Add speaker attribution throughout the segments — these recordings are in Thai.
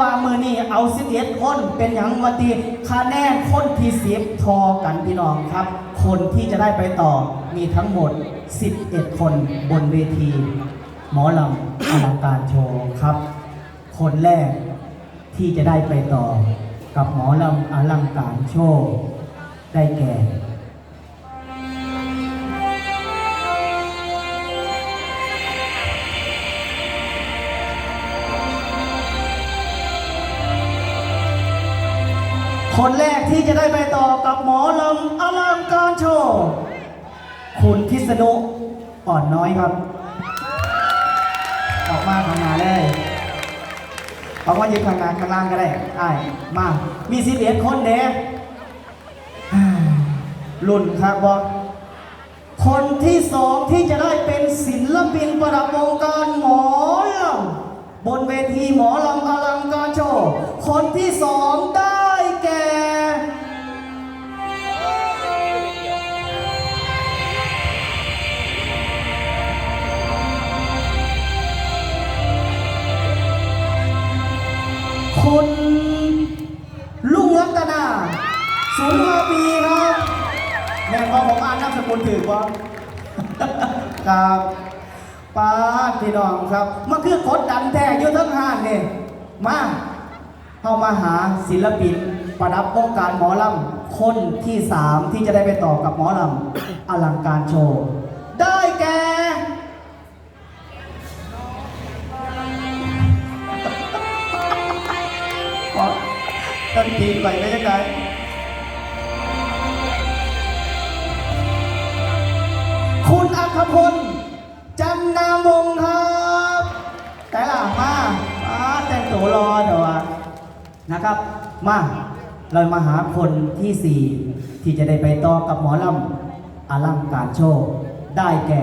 Speaker 1: ว่ามือนี้เอา11คนเป็นอย่างวันดีคะแนนคนที่สิบทอกันพี่น้องครับ คนที่จะได้ไปต่อมีทั้งหมด 11 คนบนเวที หมอลำอลังการโชว์ครับ คนแรกที่จะได้ไปต่อกับหมอลำอลังการโชว์ได้แก่ คนแรกที่จะได้ไปต่อกับหมอลำอลังการโชว์ คุณพิษณุอ่อนน้อยครับ ออกมาทำงานเลยออกมายืนข้างหน้าข้างล่างก็ได้ไอ้มา มีสิบเอ็ดคนเด้รุ่นครับบอคนที่สองที่จะได้เป็นศิลปินประดับวงการหมอลำบนเวทีหมอลำอลังการโชว์ คนที่สองได้ แก่ คุณลุงรัตนาศูนย์ห้าปีครับ แม่พอผมอ่านนามสกุลถือว่าครับป้าดพี่น้องครับมันคือกดดันแท้อยู่ทั้งห้านเนี่ยมาเข้ามาหาศิลปิน ประดับวงการหมอลำคนที่สามที่จะได้ไปต่อกับหมอลำอลังการโชว์ ได้แก่ต้นทีไปไม่ใช่ไงคุณอัคพลจันนามวงศ์ครับ แต่ละมามาแต่งตัวรอเดี๋ยวอะนะครับ มา เรามาหาคนที่สี่ที่จะได้ไปต่อกับหมอลำอลังการโชว์ได้แก่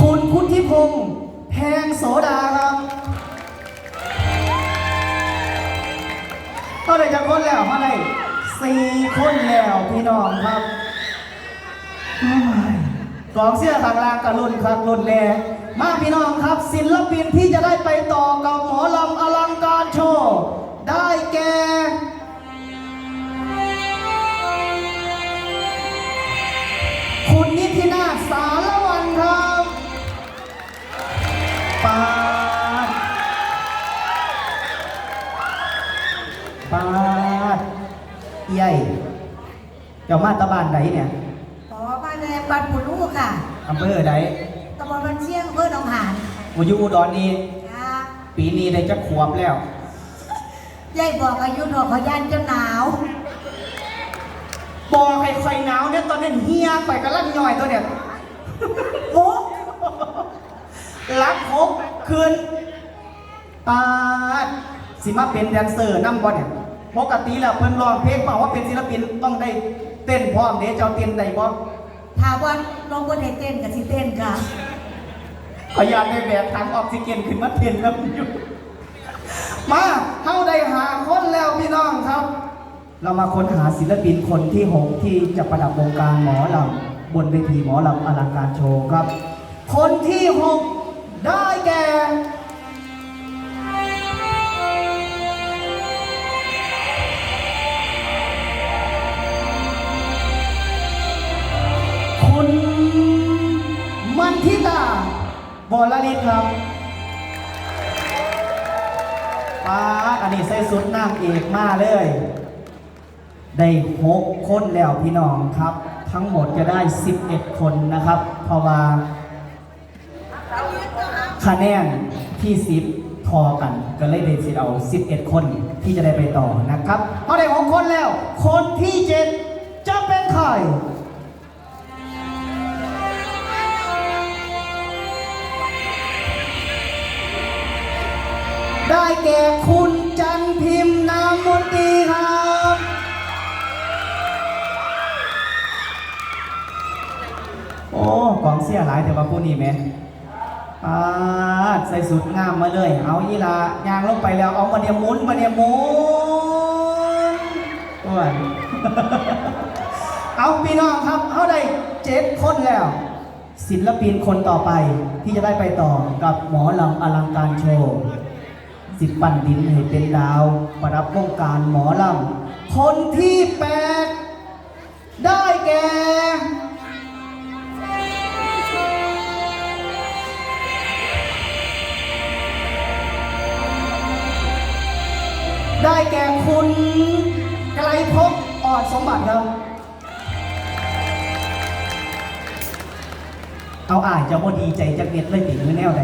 Speaker 1: คุณพุทธิพงษ์แพงโสดาครับก็เลยจะคนแล้วมาเลย สี่คนแล้วพี่น้องครับโอ้ยกองเสื้อขางล่างกับรุ่นครับรุ่นแรกมาพี่น้องครับศิลปินที่จะได้ไปต่อกับ จ้ามาตะบานไหนเนี่ย
Speaker 2: ขอบ้านในบ้านปู่ลูกค่ะ
Speaker 1: อำเภอไหน
Speaker 2: ตำบลบ้านเชียงอำเภอหนองหาน
Speaker 1: มาอยู่อุดรนี่
Speaker 2: ค่ะ
Speaker 1: ปีนี้ได้จะขวบแล้ว
Speaker 2: ยายบอกอายุหนอกขยันเจ้าหนาว
Speaker 1: บอกให้ใครหนาวเนี่ยตอนนั้นเฮียไปกระลั่นย่อยตัวเนี่ยโอ้รักครบคืนปาดสิมาเป็นแดนเซอร์นั่งบอลเนี่ยปกติแล้วเพิ่นร้องเพลงเปล่าว่าเป็นศิลปินต้องได้ เต้นพร้อมเด้เจ้าเต้นได้บ่
Speaker 2: ถามว่าน้องบนให้เต้นกับสิเต้นค่ะ
Speaker 1: ขออยากได้แบบถังออกซิเจนขึ้นมาเต้นแล้วอยู่มาเท่าได้หาคนแล้วพี่น้องครับ เรามาค้นหาศิลปินคนที่หกที่จะประดับวงการหมอลำบนเวทีหมอลำอลังการโชว์ครับ คนที่หกได้แก่ บอลลิศครับป้าอันนี้ใส่สุดนางเอกมาเลย ได้หกคนแล้วพี่น้องครับ ทั้งหมดจะได้ 11 คนนะครับ เพราะว่าคะแนนที่10ทอกันก็เลยได้สิเอา 11 คนที่จะได้ไปต่อนะครับพอได้หกคนแล้ว คนที่7จะเป็นใคร ได้แก่คุณจันพิมพ์นามมนตรีครับ โอ้กองเสียหลายแต่ว่าผู้นี้ไหมอ่าใส่สุดงามมาเลย เอาอีลายางลงไปแล้ว เอามาเดียหมุนมาเดียหมุนอ้วนเอาพี่น้องครับเขาได้เจ็ดคนแล้ว ศิลปินคนต่อไปที่จะได้ไปต่อกับหมอลำอลังการโชว์ สิบปั่นดินให้เป็นดาว ประดับวงการหมอลำคนที่แปดได้แก่ได้แก่คุณไกลภพอ่อนสมบัติครับเอาอ่านจะบ่ดีใจจะเม็ดเลยติดมือแนวใด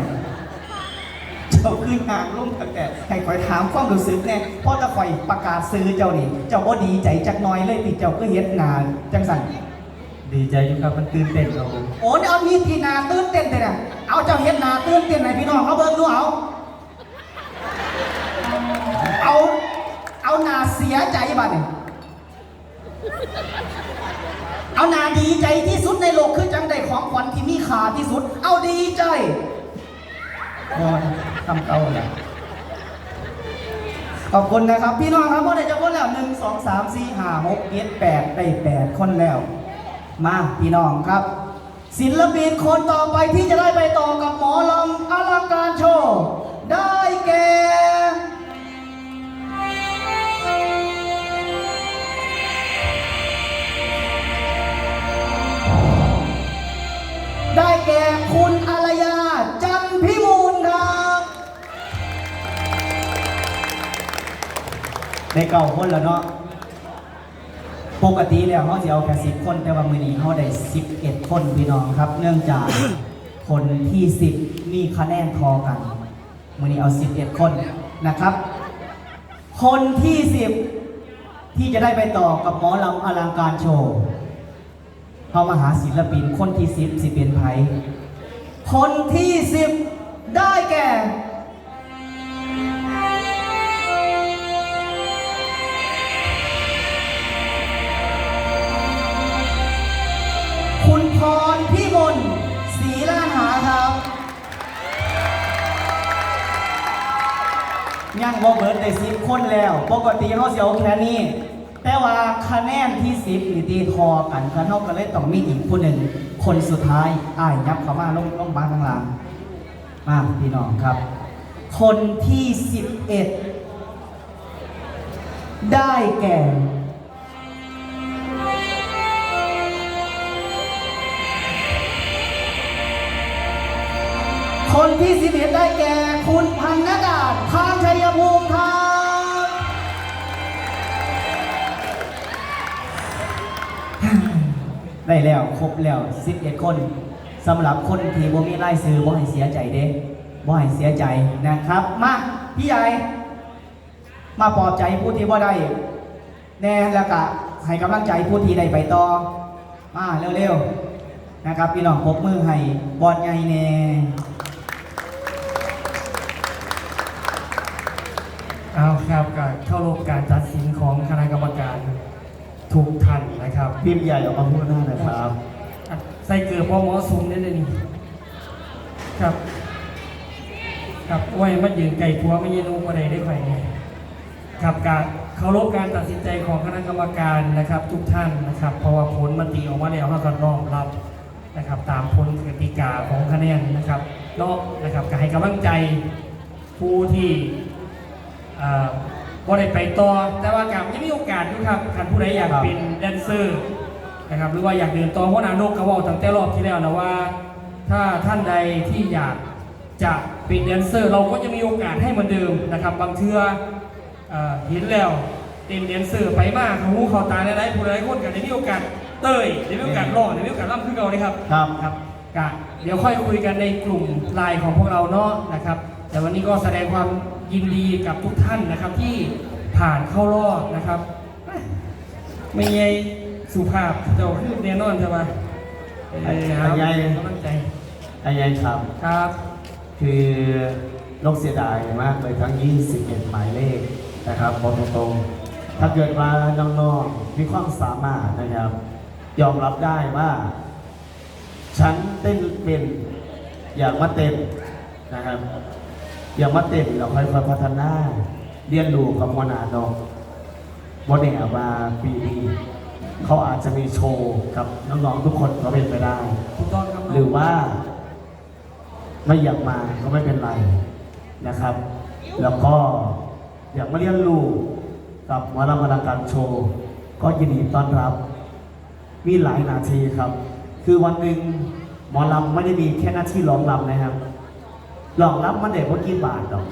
Speaker 1: เจ้าขึ้นหางลุ่มตั้งแต่ให้คอยถามความรู้สึกแน่เพราะจะคอยประกาศซื้อเจ้านี่เจ้าบ่ดีใจจักหน้อยเลยติดเจ้าก็เฮ็ดงานจังสัน
Speaker 3: ดีใจอยู่ครับมันตื่นเต้นครับผม
Speaker 1: โอ้นี่เอามีทีนาตื่นเต้นแต่เนี่ยเอาเจ้าเฮ็ดนาตื่นเต้นไหนพี่น้องเขาเบิ่งดูเอาเอาเอานาเสียใจบ้านี่เอานาดีใจที่สุดในโลกคือจังได้ของขวัญที่มีค่าที่สุด เอาดีใจ ทำเก่าแล้วขอบคุณนะครับ พี่น้องครับพ่อเด็กจะคนแล้วหนึ่งสองสามสี่ห้าหกเจ็ดแปดได้แปดคนแล้ว มาพี่น้องครับ ศิลปินคนต่อไปที่จะได้ไปต่อกับหมอลำอลังการ ได้เก่าคนแล้วเนาะ ปกติแล้วเขาจะเอาแค่สิบคนแต่ว่ามือนี้เขาได้สิบเอ็ดคนพี่น้องครับ เนื่องจากคนที่สิบมีคะแนนพอกันมือนี้เอาสิบเอ็ดคนนะครับ คนที่สิบที่จะได้ไปต่อกับหมอลำอลังการโชว์เขามาหาศิลปินคนที่สิบสิบเป็นไผคนที่สิบได้แก่ ยังบ่เบิร์ดได้สิบคนแล้ว ปกติเขาเสียวแค่นี้ แต่ว่าคะแนนที่สิบนี่ตีทอกันคันเท่ากันเลยต้องมีอีกผู้หนึ่ง คนสุดท้ายอ้ายยับเข้ามาลงลงมาข้างหลังมาพี่น้องครับ คนที่สิบเอ็ดได้แก่คนที่สิบเอ็ดได้แก่ คุณพันนดาทางชัยภูมิครับ ได้แล้วครบแล้วสิบเอ็ดคนสำหรับคนที่บ่มีไล่ซื้อบ่ให้เสียใจเด้บ่ให้เสียใจนะครับ มาพี่ใหญ่มาปลอบใจผู้ที่บ่ได้แน่แล้วก็ให้กำลังใจผู้ที่ได้ไปต่อ มาเร็วๆนะครับพี่น้องปรบมือให้บอลใหญ่แน่
Speaker 3: เอาครับการเข้าร่วมการตัดสินของคณะกรรมการทุกท่านนะครับ
Speaker 1: พิมพ์ใหญ่ออกมาพูดหน้าหน่อยครับ
Speaker 3: อะใส่เกลือพอหมอซุ่มนี่เลยนี่ครับ ครับไว้มันยืนไก่ผัวไม่ยืนนูกระไดได้ไฟไงครับการเคารพการตัดสินใจของคณะกรรมการนะครับ ทุกท่านนะครับ เพราะว่าผลมติออกมาแล้วเราก็น้อมรับนะครับ ตามผลกติกาของคะแนนนะครับเนาะนะครับก็ให้กำลังใจผู้ที่อ่า บ่ได้ไปต่อแต่ว่ากับยังมีโอกาสอยู่ครับท่านผู้ใดอยาก
Speaker 1: ครับ
Speaker 3: เป็นแดนเซอร์นะครับหรือว่าอยากเดินต่อเพราะนานกกระบอกตั้งแต่รอบที่แล้วนะว่า ถ้าท่านใดที่อยากจะเป็นแดนเซอร์ เราก็จะมีโอกาสให้เหมือนเดิมนะครับ บางเทือเอ่อเห็นแล้วเป็นแดนเซอร์ไปมากเขาหูเขาตาหลายๆผู้หลายคนกันได้มีโอกาสเต้ยได้มีโอกาสร้องได้มีโอกาสร่ำขึ้นเราเลยครับ
Speaker 1: ครับ
Speaker 3: ครับกะเดี๋ยวค่อยคุยกันในกลุ่มไลน์ของพวกเราเนาะนะครับ แต่วันนี้ก็แสดงความยินดีกับทุกท่านนะครับที่ผ่านเข้ารอบนะครับไม่ใช่สุภาพเจ้าคือแน่นอนใช่ปะเออครับ
Speaker 1: ใหญ่
Speaker 3: กำลังใจ
Speaker 1: ไอ้ยัยครับ
Speaker 3: ครับ
Speaker 1: คือนกเสียดายมากเลยทั้ง 21 หมายเลขนะครับบอกตรงๆถ้าเกิดว่าน้องๆมีความสามารถนะครับ ยอมรับได้ว่า ฉันเต้นเป็นอยากมาเต้นนะครับ อยากมาเต้นเราค่อยๆพัฒนา เรียนรู้กับมวลานอก
Speaker 4: บนเนี่ยมาปีนี้เขาอาจจะมีโชว์กับน้องๆทุกคนก็เป็นไปได้
Speaker 3: ถูกต้องครับ
Speaker 4: หรือว่า ไม่อยากมาก็ไม่เป็นไรนะครับ แล้วก็อยากมาเรียนรู้กับหมอลำอลังการโชว์ ก็ยินดีต้อนรับ มีหลายนาทีครับ คือวันหนึ่งหมอลำไม่ได้มีแค่หน้าที่ร้องรำนะครับ ร้องรำมันเด็กว่ากี่บาทหรอก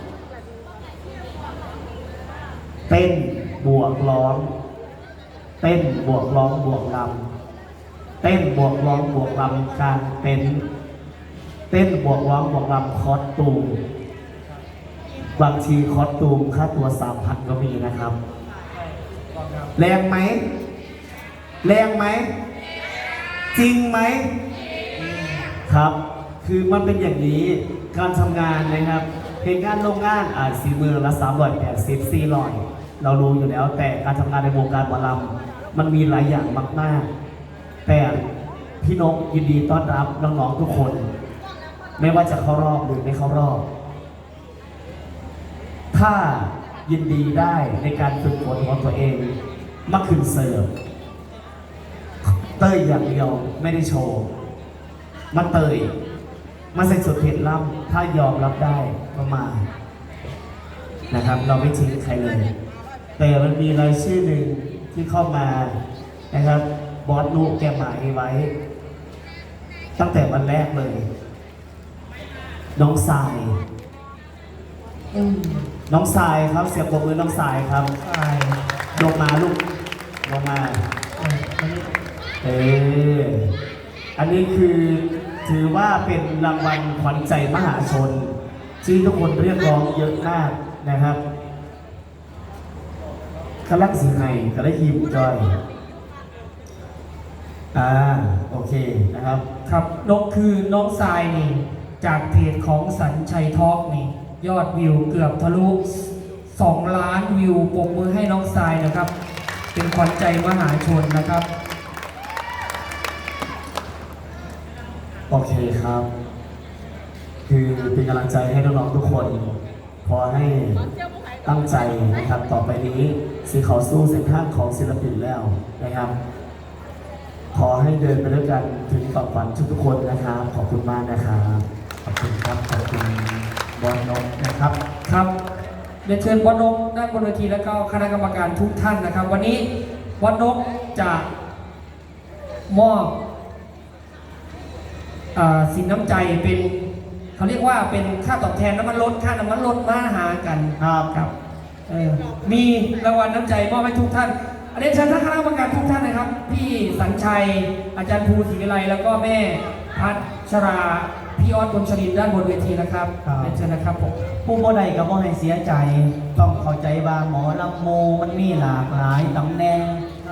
Speaker 4: เต้นบวกร้อง เต้นบวกร้องบวกรำเต้นบวกร้องบวกรำการเป็นเต้นบวกร้องบวกรำคอสตูมบางทีคอสตูมค่าตัวสามพันก็มีนะครับ แรงไหม แรงไหม จริงไหม ครับ คือมันเป็นอย่างนี้ การทำงานนะครับเหตุการณ์โรงงานอาจสีมือละสามร้อยแปดสิบสี่ร้อยเรารู้อยู่แล้วแต่การทำงานในวงการหมอลำมันมีหลายอย่างมากๆ แต่พี่นกยินดีต้อนรับน้องๆทุกคน ไม่ว่าจะเข้ารอบหรือไม่เข้ารอบ ถ้ายินดีได้ในการฝึกฝนของตัวเองมาขึ้นเสิร์ฟเต้ยอย่างเดียวไม่ได้โชว์มาเตย มาใส่สุดเผ็ดล่ำถ้ายอมรับได้ก็มานะครับ เราไม่ทิ้งใครเลย แต่มันมีรายชื่อหนึ่งที่เข้ามานะครับ บอสลูกแกหมายไว้ ตั้งแต่วันแรกเลย น้องทราย
Speaker 5: อืม
Speaker 4: น้องทรายครับเสียงปรบมือน้องทรายครับ
Speaker 3: ใช่
Speaker 4: ลงมาลูกลงมา
Speaker 3: เอออันนี้
Speaker 4: เอออันนี้คือ ถือว่าเป็นรางวัลขวัญใจมหาชนที่ทุกคนเรียกร้องเยอะมากนะครับกำลังสิไงก็ได้ยิมจอย อ่า โอเคนะครับ
Speaker 3: ครับนกคือน้องทรายนี่ จากเพจของสัญชัยทอกนี่ ยอดวิวเกือบทะลุ 2 ล้านวิวปรบมือให้น้องทรายนะครับ เป็นขวัญใจมหาชนนะครับ
Speaker 4: โอเคครับ คือเป็นกำลังใจให้น้องๆทุกคน ขอให้ตั้งใจนะครับต่อไปนี้สีขาสู้เส้นทางของศิลปินแล้วนะครับ ขอให้เดินไปด้วยกันถึงฝั่งฝันทุกๆคนนะครับ ขอบคุณมากนะครับ ขอบคุณครับขอบคุณบอลนกนะครับ
Speaker 3: ครับเรียนเชิญบอลนกด้านบนเวทีแล้วก็คณะกรรมการทุกท่านนะครับ วันนี้บอลนกจะมอบ สินน้ำใจเป็นเขาเรียกว่าเป็นค่าตอบแทนน้ำมันลดค่าน้ำมันลดมาหากัน
Speaker 4: ครับ
Speaker 3: ครับเออมีรางวัลน้ำใจมอบให้ทุกท่านเรียนเชิญท่านคณะกรรมการทุกท่านนะครับ พี่สัญชัย อาจารย์ภูศรีวิไลแล้วก็แม่พัชราพี่ออสบนชรินทร์ด้านบนเวทีนะครับ
Speaker 4: ครับ
Speaker 3: เรียนเชิญนะครับผม
Speaker 4: ผู้บ่ใดก็บ่ให้เสียใจ ต้องเข้าใจว่าหมอลำโมมันมีหลากหลายตำแหน่ง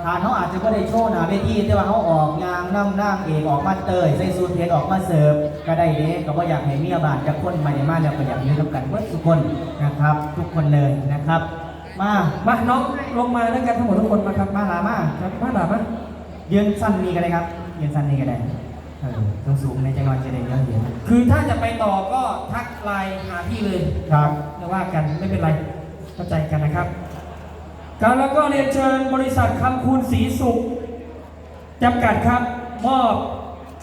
Speaker 4: อาเขาอาจจะบ่ได้โชว์หน้าเวทีแต่ว่าเขาออกงานนำนางเอกออกมาเตยใส่สูทเพชรออกมาเสิร์ฟก็ได้เด้ก็บ่อยากให้เมียบ้านจากคนมาในมาแล้วก็อยากอยู่นำกันเบิดทุกคนนะครับ ทุกคนเลยนะครับ มา
Speaker 3: มาน้องลงมาด้วยกันทั้งหมดทุกคนมาครับ
Speaker 4: มาหลามา
Speaker 3: ครับมาหลามา
Speaker 4: ยืนสั้นนี่ก็ได้ครับยืนสั้นนี่ก็ได้เออสูงๆในจังหวัดจะได้เยอะเห็น
Speaker 3: คือถ้าจะไปต่อก็ทักไลน์หาพี่เลย
Speaker 4: ครับ
Speaker 3: ไม่ว่ากันไม่เป็นไรเข้าใจกันนะครับ การแล้วก็เรียนเชิญบริษัทคำคูณสีสุขจำกัดครับมอบ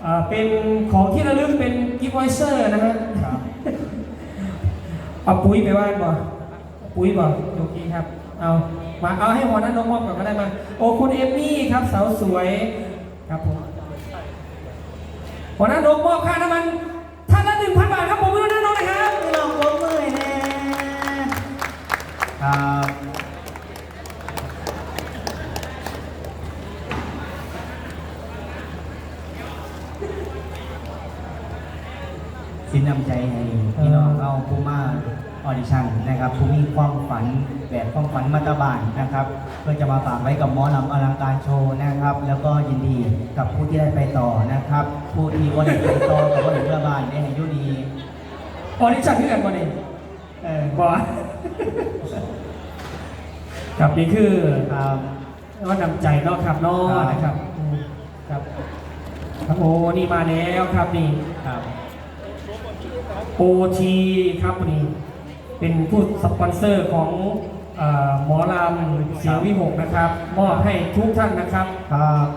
Speaker 3: อาเป็นของที่ระลึกเป็นกิฟต์วอยเซอร์นะฮะ
Speaker 4: ครับ
Speaker 3: เอาปุ๋ยไปว่านบ่ปุ๋ยบ่โอเคครับเอามาเอาให้หัวหน้าน้องมอบก่อนก็ได้มาโอ้คุณเอมมี่ครับสาวสวยครับผมหัวหน้าน้องมอบค่าน้ำมันท่านละหนึ่งพันบาทครับผมหัวหน้าน้องนะครับ
Speaker 4: ลองปรบมือแน่ครับ นนำใจให้พี่น้องเอาผู้มาออดิชั่นนะครับผู้มีความฝันแบบความฝันมาตรบานนะครับเพื่อจะมาฝากไว้กับหมอลำอลังการโชว์นะครับ แล้วก็ยินดีกับผู้ที่ได้ไปต่อนะครับ ผู้ที่วันได้ไปต่อกับวันได้เพื่อบ้านได้ให้อยุดี
Speaker 3: ออดิชั่นที่กันบ่เนี่ย
Speaker 4: เออ
Speaker 3: บ่ครับนี่คือ
Speaker 4: ครับ
Speaker 3: ว่านำใจเนาะครับเนาะ
Speaker 4: ครับ
Speaker 3: นะครับอืมครับครับโอ้นี่มาแล้วครับนี่
Speaker 4: ครับ
Speaker 3: โอทีครับนี่เป็นผู้สปอนเซอร์ของเอ่อหมอลำเสียงวิหกนะครับ มอบให้ทุกท่านนะครับ
Speaker 1: ครับ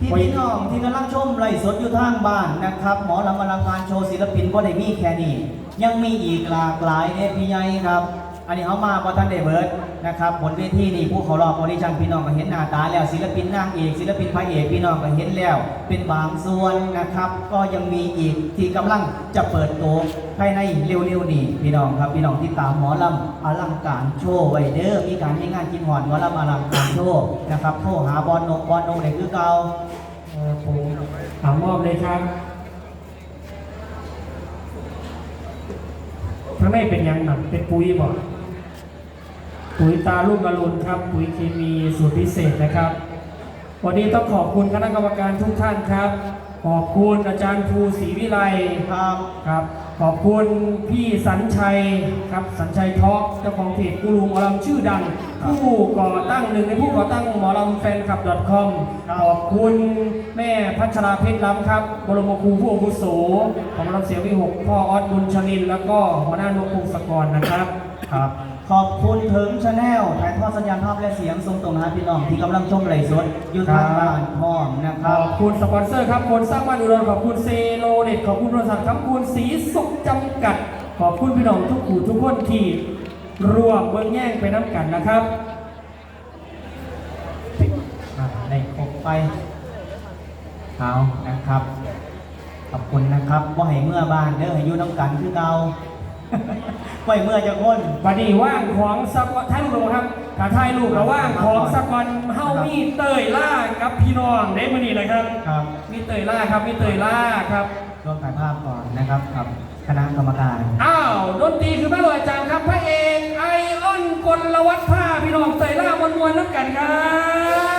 Speaker 1: พี่พี่น้องที่กำลังชมไลฟ์สดอยู่ทางบ้านนะครับ หมอลำอลังการโชว์ศิลปินก็ได้มีแค่นี้ยังมีอีกหลากหลายเนี่ยพี่ใหญ่ครับ อันนี้เขามาพอท่านได้เบิร์ดนะครับบนเวทีนี่ผู้เขารอบอดิชั่นพี่น้องก็เห็นหน้าตาแล้วศิลปินนางเอกศิลปินพระเอกพี่น้องก็เห็นแล้ว เป็นบางส่วนนะครับ ก็ยังมีอีกที่กำลังจะเปิดตัวภายในเร็วๆนี้พี่น้องครับพี่น้องที่ตามหมอลำอลังการโชว์ไวเดอร์มีการมีงานกินหอนหมอลำอลังการโชว์นะครับโทรหาบอลนกบอลนกไหนคือเก่า
Speaker 3: ผมถามมอบเลยครับถ้าไม่เป็นยังหนักเป็นปุ๋ยบอก ปุ๋ยตาลูกอรุณครับ ปุ๋ยเคมีสูตรพิเศษนะครับ วันนี้ต้องขอบคุณคณะกรรมการทุกท่านครับ ขอบคุณอาจารย์ภูศรีวิไล
Speaker 1: ครับ
Speaker 3: ครับ ขอบคุณพี่สัญชัยครับสัญชัยทอล์กเจ้าของเพจกูรูหมอลำชื่อดัง ผู้ก่อตั้งหนึ่งในผู้ก่อตั้งหมอลำแฟนคลับ .com ขอบคุณแม่พัชราเพชรล้ำครับบรมครูผู้อาวุโสของหมอลำเสียงวิหกพ่อออสบุญชลิน แล้วก็หัวหน้านกพงศกรนะครับ
Speaker 1: ครับ ขอบคุณถึงชาแนลถ่ายทอดสัญญาณภาพและเสียงส่งตรงหาพี่น้องที่กำลังชมไลฟ์สดอยู่ทางบ้านพร้อมนะค
Speaker 3: ข
Speaker 1: รับ
Speaker 3: อบคุณสปอนเซอร์ครับคนสร้างบ้านอุดรขอบคุณเซโลเน็ตขอบคุณบริษัทคำคูณสีสุขจำกัด ขอบคุณพี่น้องทุกผู้ทุกคนที่ร่วมเบื้องแย่งไปน้ำกันนะครับ
Speaker 1: อ่าได้ครบไปเอานะครับ ขอบคุณนะครับว่าให้เมื่อบ้านเด้อให้อยู่น้ำกันคือเก่า ว่าให้เมื่อจะคน
Speaker 3: วันนี้ว่างของสักวันท่านผู้ชมครับถ้าถ่ายรูประว่างของสักวันเฮามีเตยล่ากับพี่น้องได้มานี่เลยครับ
Speaker 1: ครับ
Speaker 3: มีเตยล่าครับมีเตยล่าครับ
Speaker 1: ร่วมถ่ายภาพก่อนนะครับกับคณะกรรมการ
Speaker 3: อ้าวดนตรีคือพระหลวงอาจารย์ครับพระเอกไอออนกลวัฒน์ผ้าพี่น้องเตยล่ามวลมวลๆน้ำกันครับ